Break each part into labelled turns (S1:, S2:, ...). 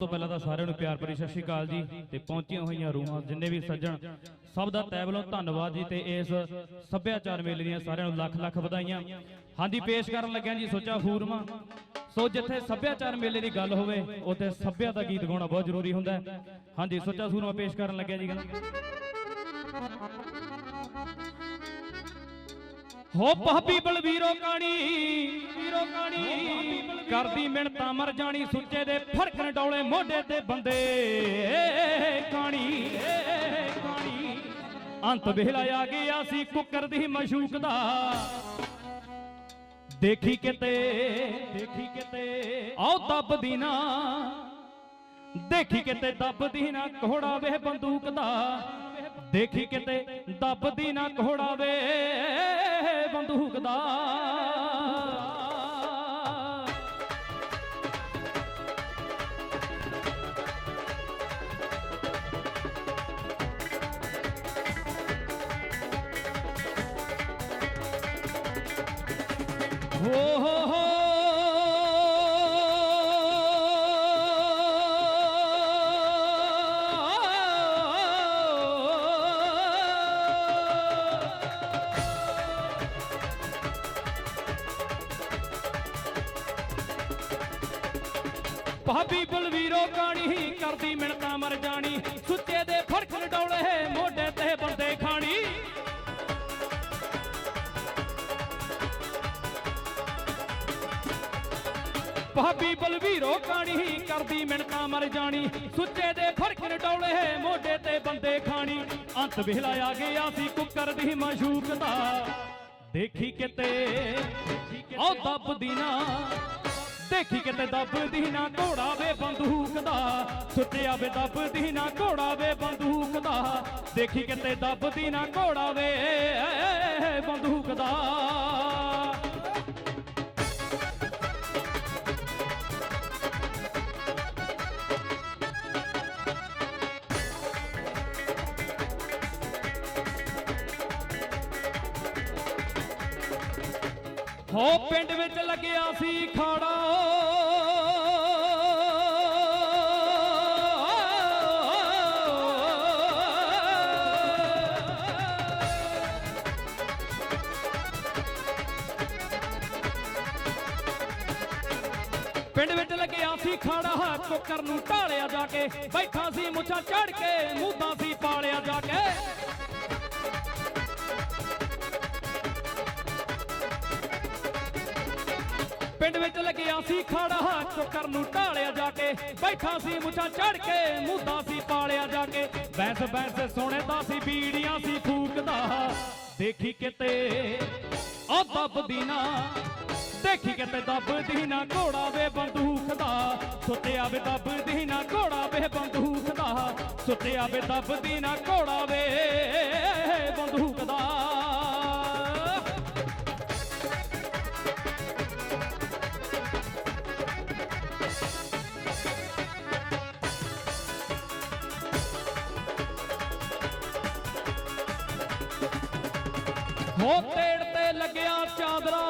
S1: ਤੋਂ ਪਹਿਲਾਂ ਤਾਂ ਸਾਰਿਆਂ ਨੂੰ ਪਿਆਰ ਭਰੀ ਸਤਿ ਸ਼੍ਰੀ ਅਕਾਲ ਜੀ ਤੇ ਪਹੁੰਚੀਆਂ ਹੋਈਆਂ ਰੂਹਾਂ ਜਿੰਨੇ ਵੀ ਸੱਜਣ, ਸਭ ਦਾ ਤਹਿ ਵੱਲੋਂ ਧੰਨਵਾਦ ਜੀ ਤੇ ਇਸ ਸੱਭਿਆਚਾਰ ਮੇਲੇ ਦੀਆਂ ਸਾਰਿਆਂ ਨੂੰ ਲੱਖ ਲੱਖ ਵਧਾਈਆਂ। ਹਾਂਜੀ, ਪੇਸ਼ ਕਰਨ ਲੱਗਿਆ ਜੀ ਸੋਚਾ ਫੂਰਮਾ। ਸੋ ਜਿੱਥੇ ਸੱਭਿਆਚਾਰ ਮੇਲੇ ਦੀ ਗੱਲ ਹੋਵੇ, ਉੱਥੇ ਸੱਭਿਆ ਦਾ ਗੀਤ ਗਾਉਣਾ ਬਹੁਤ ਜ਼ਰੂਰੀ ਹੁੰਦਾ ਹਾਂਜੀ, ਸੋਚਾ ਫੂਰਮਾ ਪੇਸ਼ ਕਰਨ ਲੱਗਿਆ ਜੀ ਹੋ ਭਾਬੀ ਬਲਵੀਰੋ ਕਾਣੀ, ਵੀਰੋ ਕਾਣੀ। ਕਰਦੀ ਮਿਹਨਤਾਂ ਮਰ ਜਾਣੀ, ਸੁੱਚੇ ਦੇ ਫਰਕਣ ਡੌਲੇ ਮੋਢੇ ਤੇ ਬੰਦੇ। ਕਾਣੀ ਕਾਣੀ। ਅੰਤ ਵੇਲਾ ਆ ਗਿਆ ਸੀ ਕੁੱਕਰ ਦੀ ਮਸ਼ੂਕ ਦਾ। ਦੇਖੀ ਕਿਤੇ ਦੇਖੀ ਕਿਤੇ। ਆਉ ਦੱਬਦੀ ਨਾ। ਦੇਖੀ ਕਿਤੇ ਦੱਬਦੀ ਨਾ ਘੋੜਾ ਵੇ ਬੰਦੂਕ ਦਾ। ਦੇਖੀ ਕਿਤੇ ਦੱਬਦੀ ਨਾ ਘੋੜਾ ਵੇ। ਬੰਦੂਕ ਦਾ ਹੋ ਭਾਬੀ ਬਲਵੀਰੋ ਕਾਣੀ ਕਰਦੀ ਮਿਹਨਤਾਂ ਮਰ ਜਾਣੀ। ਸੁੱਤੇ ਦੇ ਫੜਕ ਡੌਲੇ ਮੋਢੇ ਤੇ ਬੰਦੇ ਖਾਣੀ। ਭਾਬੀ ਬਲਵੀਰੋ ਕਾਣੀ ਕਰਦੀ ਮਿਹਨਤਾਂ ਮਰ ਜਾਣੀ। ਸੁੱਚੇ ਦੇ ਫ਼ਰਕ ਡੌਲੇ ਮੋਢੇ ਤੇ ਬੰਦੇ ਖਾਣੀ। ਅੰਤ ਵੇਲਾ ਆ ਗਿਆ ਸੀ ਕੁੱਕਰ ਦੀ ਮਸ਼ੂਕ ਦਾ ਦੇਖੀ ਕਿਤੇ ਉਹ ਦੱਬਦੀ ਨਾ। ਦੇਖੀ ਕਿਤੇ ਦੱਬਦੀ ਨਾ ਘੋੜਾ ਵੇ ਬੰਦੂਕ ਦਾ। ਸੁੱਟਿਆ ਵੇ ਦੱਬਦੀ ਨਾ ਘੋੜਾ ਵੇ ਬੰਦੂਕ ਦਾ। ਦੇਖੀ ਕਿਤੇ ਦੱਬਦੀ ਨਾ ਘੋੜਾ ਵੇ ਬੰਦੂਕ ਦਾ। ਹੋ ਪਿੰਡ ਵਿੱਚ ਲੱਗਿਆ ਸੀ ਖਾੜਾ। ਪਿੰਡ ਵਿੱਚ ਲੱਗਿਆ ਸੀ ਖਾੜਾ ਕੁੱਕਰ ਨੂੰ ਢਾਲਿਆ ਜਾ ਕੇ। ਬੈਠਾ ਸੀ ਮੁੱਛਾਂ ਚੜ ਕੇ, ਮੂੰਹਾਂ ਸੀ ਪਾਲਿਆ ਜਾ ਕੇ। ਪਿੰਡ ਵਿੱਚ ਲੱਗਿਆ ਸੀ ਖਾੜਾ ਕੁੱਕਰ ਨੂੰ ਢਾਲਿਆ ਜਾ ਕੇ। ਬੈਠਾ ਸੀ ਮੁੱਛਾਂ ਚੜ ਕੇ, ਮੁੱਦਾ ਸੀ ਪਾਲਿਆ ਜਾ ਕੇ। ਬੈਂਸ ਬੈਂਸ ਸੋਹਣਦਾ ਸੀ, ਬੀੜੀਆਂ ਸੀ ਫੂਕਦਾ। ਦੇਖੀ ਕਿਤੇ ਉਹ ਦੱਬਦੀ ਨਾ ਦੇਖੀ ਕਿਤੇ ਦੱਬਦੀ ਨਾ ਘੋੜਾ ਵੇ ਬੰਦੂਕ ਦਾ ਸੁੱਤਿਆ ਵੇ ਦੱਬਦੀ ਨਾ ਘੋੜਾ ਵੇ ਬੰਦੂਕ ਦਾ ਸੁੱਤਿਆ ਵੇ ਦੱਬਦੀ ਨਾ ਘੋੜਾ ਵੇ ਬੰਦੂਕ ਦਾ ਹੋ ਤੇੜ ਤੇ ਲੱਗਿਆ ਚਾਦਰਾ।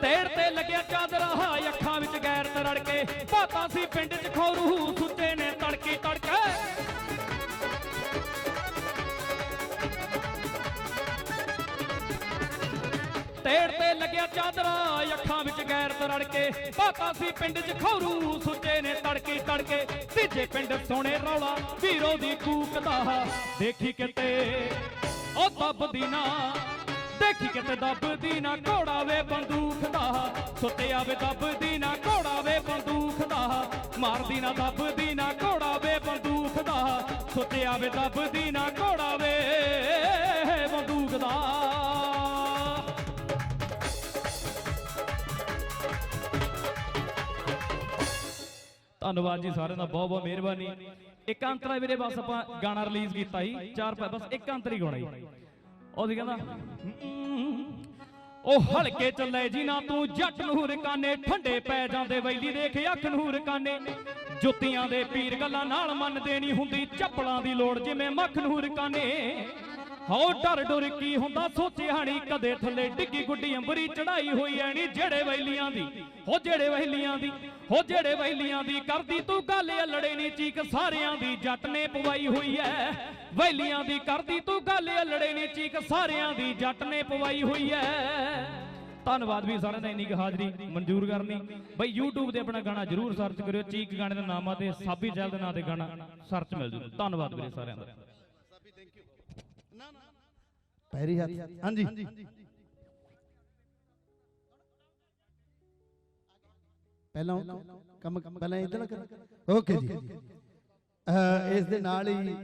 S1: ਤੇੜ ਤੇ ਲੱਗਿਆ ਚਾਦਰਾ, ਹਾਏ, ਅੱਖਾਂ ਵਿੱਚ ਗੈਰ ਤਰੜ ਕੇ ਪਾਤਾ ਸੀ ਪਿੰਡ 'ਚ ਖੌਰੂ ਸੁੱਤੇ ਨੇ ਤੜਕੀ ਤੜਕੇ। ਤੇੜ ਤੇ ਲੱਗਿਆ ਚਾਦਰਾ, ਅੱਖਾਂ ਵਿੱਚ ਗੈਰ ਤਰੜ ਕੇ। ਪਾਤਾ ਸੀ ਪਿੰਡ 'ਚ, ਖੌਰੂ ਸੁੱਚੇ ਨੇ ਤੜਕੀ ਤੜਕੇ। ਤੀਜੇ ਪਿੰਡ ਸੋਹਣੇ ਰੌਲਾ, ਵੀਰੋ ਦੀ ਕੂਕ ਦੇਖੀ ਕਿਤੇ ਉਹ ਦੱਬਦੀ ਨਾ, ਦੇਖੀ ਕਿਤੇ ਦੱਬਦੀ ਨਾ, ਘੋੜਾ ਵੇ ਬੰਦੂਕ ਦਾ। ਸੁੱਤਿਆ ਵੇ ਦੱਬਦੀ ਨਾ, ਘੋੜਾ ਵੇ ਬੰਦੂਕ ਦਾ। ਮਾਰਦੀ ਨਾ ਦੱਬਦੀ ਨਾ, ਘੋੜਾ ਵੇ ਬੰਦੂਕ ਦਾ। ਸੁੱਤਿਆ ਵੇ ਦੱਬਦੀ ਧੰਨਵਾਦ ਜੀ ਸਾਰਿਆਂ ਦਾ, ਬਹੁਤ ਬਹੁਤ ਮਿਹਰਬਾਨੀ। ਇੱਕ ਅੰਤਰਾ ਵੀਰੇ, ਬਸ ਆਪਾਂ ਗਾਣਾ ਰਿਲੀਜ਼ ਕੀਤਾ ਸੀ ਚਾਰ ਪੈ- ਬਸ ਇੱਕ ਅੰਤਰ ਗਾਉਣਾ ਜੀ। ਉਹ ਸੀ ਕਹਿੰਦਾ ਉਹ ਹਲਕੇ ਚੱਲੇ ਜੀ ਨਾ ਤੂੰ, ਜੱਟ ਨੂਰ ਕਾਨੇ, ਠੰਡੇ ਪੈ ਜਾਂਦੇ ਵੈਲੀ ਦੇਖ ਅੱਖ ਨੂਰ ਕਾਨੇ। ਜੁੱਤੀਆਂ ਦੇ ਪੀਰ ਗੱਲਾਂ ਨਾਲ ਮੰਨਦੇ ਨਹੀਂ ਹੁੰਦੀ, ਚੱਪਲਾਂ ਦੀ ਲੋੜ ਜਿਵੇਂ ਮੱਖ ਨੂਰ ਕਾਨੇ। ਹੋ ਡਰ ਡਰ ਕੀ ਹੁੰਦਾ? ਸੋਚਿਆ ਨਹੀਂ ਕਦੇ ਥੱਲੇ ਡਿੱਗੀ ਗੁੱਡੀ ਅੰਬਰੀ ਚੜਾਈ ਹੋਈ ਐ ਜਿਹੜੇ ਵੈਲੀਆਂ ਦੀ। ਹੋ ਜਿਹੜੇ ਵੈਲੀਆਂ ਦੀ, ਹੋ ਜਿਹੜੇ ਵੈਲੀਆਂ ਦੀ ਕਰਦੀ ਤੂੰ ਗੱਲ, ਅਲੜੇ ਨੀ ਚੀਕ ਸਾਰਿਆਂ ਦੀ ਜੱਟ ਨੇ ਪਵਾਈ ਹੋਈ ਐ। ਵੈਲੀਆਂ ਦੀ ਕਰਦੀ ਤੂੰ ਗੱਲ, ਅਲੜੇ ਨੀ ਚੀਕ ਸਾਰਿਆਂ ਦੀ ਜੱਟ ਨੇ ਪਵਾਈ ਹੋਈ ਐ। ਧੰਨਵਾਦ ਵੀ ਸਾਰਿਆਂ ਦਾ ਇੰਨੀ ਕੁ ਹਾਜ਼ਰੀ ਮਨਜ਼ੂਰ ਕਰਨੀ। ਬਈ YouTube ਤੇ ਆਪਣਾ ਗਾਣਾ ਜਰੂਰ ਸਰਚ ਕਰਿਓ। ਚੀਕ ਗਾਣੇ ਦਾ ਨਾਮ ਆ ਤੇ ਸਾਬੀ ਚੈਲ ਦੇ ਨਾਂ ਤੇ ਗਾਣਾ ਸਰਚ ਮਿਲ ਜੂ। ਧੰਨਵਾਦ ਵੀਰੇ ਸਾਰਿਆਂ ਦਾ।
S2: ਪੈਰੀ ਹੱਥ। ਹਾਂਜੀ। ਪਹਿਲਾਂ ਕੰਮ ਪਹਿਲਾਂ ਇਧਰ ਕਰ। ਓਕੇ ਜੀ। ਇਸ ਦੇ ਨਾਲ ਹੀ